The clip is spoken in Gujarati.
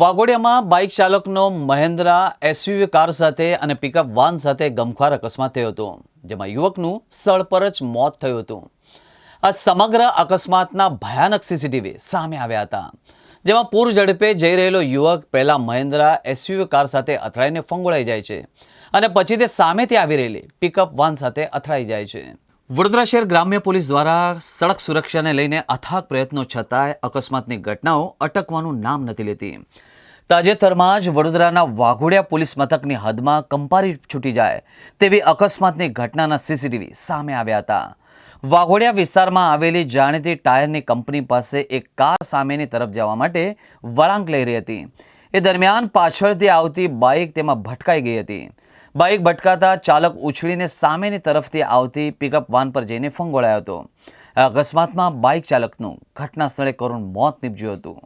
વાઘોડિયામાં બાઇક ચાલકનો મહેન્દ્રા એસયુવી કાર સાથે અને પિકઅપ વાન સાથે ગમખ્વાર અકસ્માત થયો હતો, જેમાં યુવકનું સ્થળ પર જ મોત થયું હતું. આ સમગ્ર અકસ્માતના ભયાનક સીસીટીવી સામે આવ્યા હતા, જેમાં પૂર ઝડપે જઈ રહેલો યુવક પહેલાં મહેન્દ્રા એસયુવી કાર સાથે અથડાઈને ફંગોળાઈ જાય છે અને પછી તે સામેથી આવી રહેલી પિકઅપ વાન સાથે અથડાઈ જાય છે. વડોદરા શહેર ગ્રામ્ય પોલીસ દ્વારા સડક સુરક્ષાને લઈને અથાગ પ્રયત્નો છતાંય અકસ્માતની ઘટનાઓ અટકવાનું નામ નથી લેતી. તાજેતરમાં જ વડોદરાના વાઘોડિયા પોલીસ મથકની હદમાં કંપારી છૂટી જાય તેવી અકસ્માતની ઘટનાના સીસીટીવી સામે આવ્યા હતા. વાઘોડિયા વિસ્તારમાં આવેલી જાણીતી ટાયરની કંપની પાસે એક કાર સામેની તરફ જવા માટે વળાંક લઈ રહી હતી. એ દરમિયાન પાછળથી આવતી બાઇક તેમાં ભટકાઈ ગઈ હતી. બાઇક ભટકાતા ચાલક ઉછળીને સામેની તરફથી આવતી પિકઅપ વાન પર જઈને ફંગોળાયો હતો. અકસ્માતમાં બાઇક ચાલકનું ઘટના સ્થળે કરુણ મોત નીપજ્યું હતું.